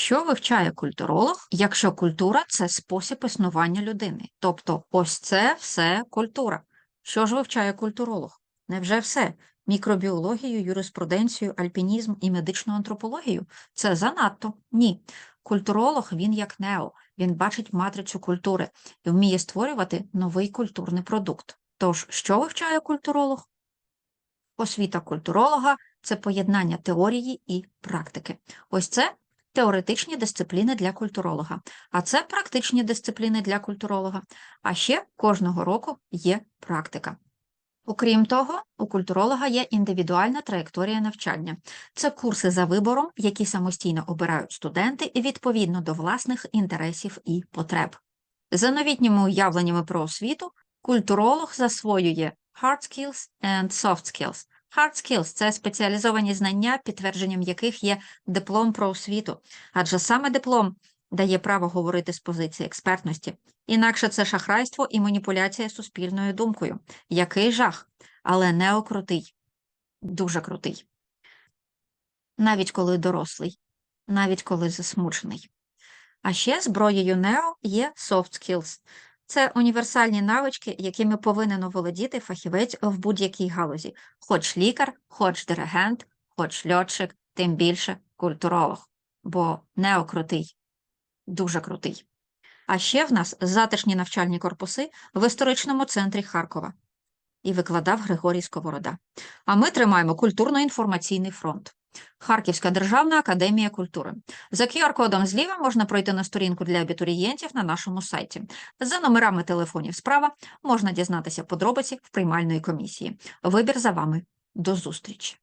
Що вивчає культуролог, якщо культура це спосіб існування людини? Тобто, ось це все культура. Що ж вивчає культуролог? Невже все? Мікробіологію, юриспруденцію, альпінізм і медичну антропологію? Це занадто. Ні. Культуролог він як нео, він бачить матрицю культури і вміє створювати новий культурний продукт. Тож, що вивчає культуролог? Освіта культуролога це поєднання теорії і практики. Ось це теоретичні дисципліни для культуролога, а це практичні дисципліни для культуролога. А ще кожного року є практика. Окрім того, у культуролога є індивідуальна траєкторія навчання. Це курси за вибором, які самостійно обирають студенти відповідно до власних інтересів і потреб. За новітніми уявленнями про освіту, культуролог засвоює hard skills and soft skills. Hard skills – це спеціалізовані знання, підтвердженням яких є диплом про освіту, адже саме диплом дає право говорити з позиції експертності. Інакше це шахрайство і маніпуляція суспільною думкою. Який жах, але нео крутий, дуже крутий. Навіть коли дорослий, навіть коли засмучений. А ще зброєю нео є soft skills. Це універсальні навички, якими повинен оволодіти фахівець в будь-якій галузі, хоч лікар, хоч диригент, хоч льотчик, тим більше культуролог, бо нео крутий, дуже крутий. А ще в нас затишні навчальні корпуси в історичному центрі Харкова. І викладав Григорій Сковорода. А ми тримаємо культурно-інформаційний фронт. Харківська державна академія культури. За QR-кодом зліва можна пройти на сторінку для абітурієнтів на нашому сайті. За номерами телефонів справа можна дізнатися подробиці в приймальної комісії. Вибір за вами. До зустрічі!